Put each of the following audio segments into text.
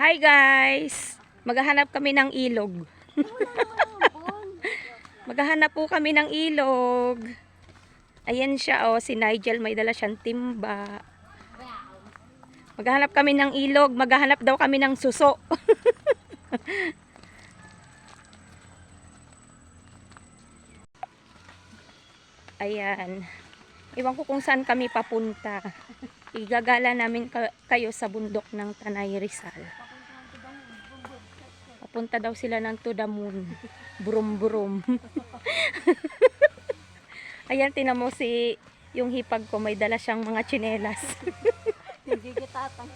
Hi guys! Maghahanap kami ng ilog. Maghahanap po kami ng ilog. Ayan siya oh, si Nigel may dala siyang timba. Maghahanap kami ng ilog, maghahanap daw kami ng suso. Ayan. Iwan ko kung saan kami papunta. Igagala namin ka- kayo sa bundok ng Tanay Rizal. Papunta daw sila ng to the moon. Burum burum. Ayan, tinan mo si yung hipag ko may dala siyang mga tsinelas. Hindi kita atang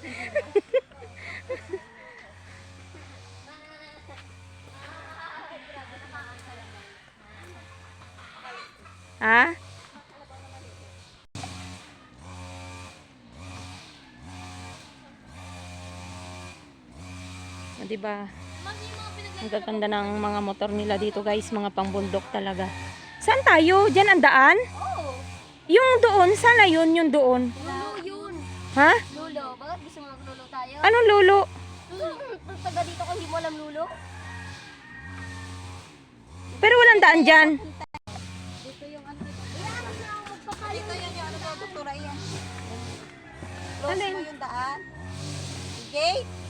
ha? Ah, di ba? Ang gaganda ng mga motor nila dito guys, mga pangbundok talaga. Saan tayo? Diyan ang daan? Oo. Yung doon, sana yun, yung doon. Lulo yun. Ha? Lulo. Bakit gusto mo maglulo tayo? Anong lulo? Pag taga dito ko hindi mo alam lulo? Pero walang daan dyan. Dito yung ano dito. Yun yung ano doktora yan. Close mo yung daan. Gate.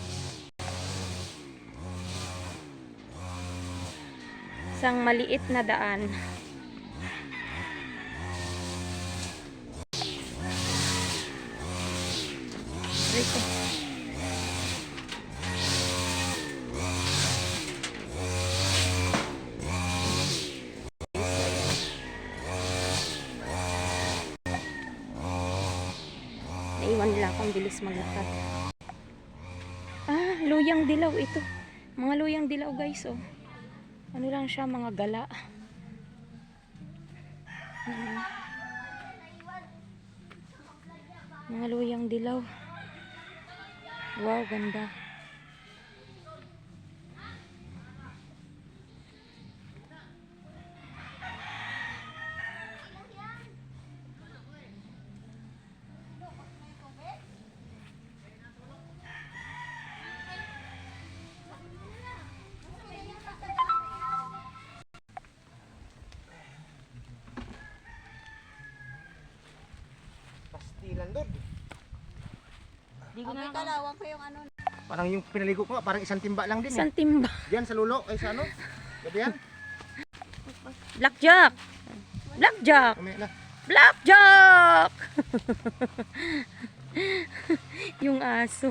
Isang maliit na daan. Rito. Naiwan nila akong bilis maglakad. Ah, luyang dilaw ito. Mga luyang dilaw guys, oh. Ano lang siya, mga gala. Mga luyang dilaw. Wow, ganda. Pastilan doon. Di ko Okay, kalawang ko yung ano. Parang yung pinaligo ko, parang isang timba lang din eh. Isang timba. Diyan sa lulo, ay sa ano? Gabi yan? Blackjack! Blackjack! Umaya na. Blackjack! yung aso.